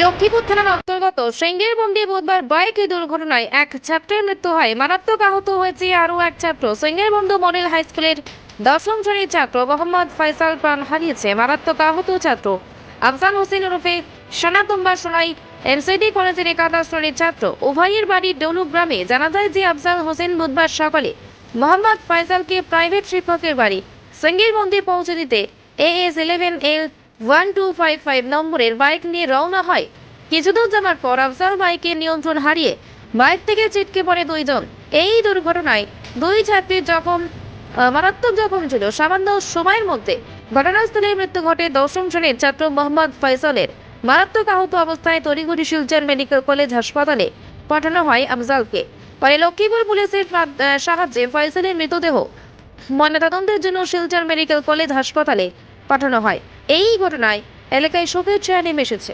লক্ষ্মীপুর থানার অন্তর্গত সেঙ্গের বন্দি বুধবার বাইকে দুর্ঘটনায় এক ছাত্রের মৃত্যু হয়। মারাত্মক আহত হয়েছে আরও এক ছাত্র। সেঙ্গের বন্ধু মডেল হাই স্কুলের দশম শ্রেণির ছাত্র মোহাম্মদ ফয়সাল প্রাণ হারিয়েছে। মারাত্মক আহত ছাত্র। আফজাল হোসেন ওরফে সোনাতুম্বা সোনাই এনসিডি কলেজের একাদশ শ্রেণির ছাত্র। উভয়ের বাড়ি ডলু গ্রামে। জানা যায় যে আফজাল হোসেন বুধবার সকালে মোহাম্মদ ফয়সালকে প্রাইভেট শিক্ষকের বাড়ি সেঙ্গের মন্দির পৌঁছে দিতে AS eleven L one two five five নম্বরের বাইক নিয়ে রওনা হয়। কিছুদূর যাওয়ার পর আফজাল বাইকের নিয়ন্ত্রণ হারিয়ে বাইক থেকে ছিটকে পড়ে দুইজন। এই দুর্ঘটনায় দুই ছাত্রীর জখম মারাত্মক জখম ছিল। সামান্য সময়ের মধ্যে ঘটনাস্থলে মৃত্যু ঘটে দশম শ্রেণির ছাত্র মোহাম্মদ ফয়সলের। মারাত্মক আহত অবস্থায় তড়িঘড়ি শিলচর মেডিকেল কলেজ হাসপাতালে পাঠানো হয় আফজালকে। পরে লক্ষ্মীপুর পুলিশের সাহায্যে ফয়সলের মৃতদেহ ময়নাতদন্তের জন্য শিলচর মেডিকেল কলেজ হাসপাতালে পাঠানো হয়। এই ঘটনায় এলাকায় শোকের ছায়া নেমে এসেছে।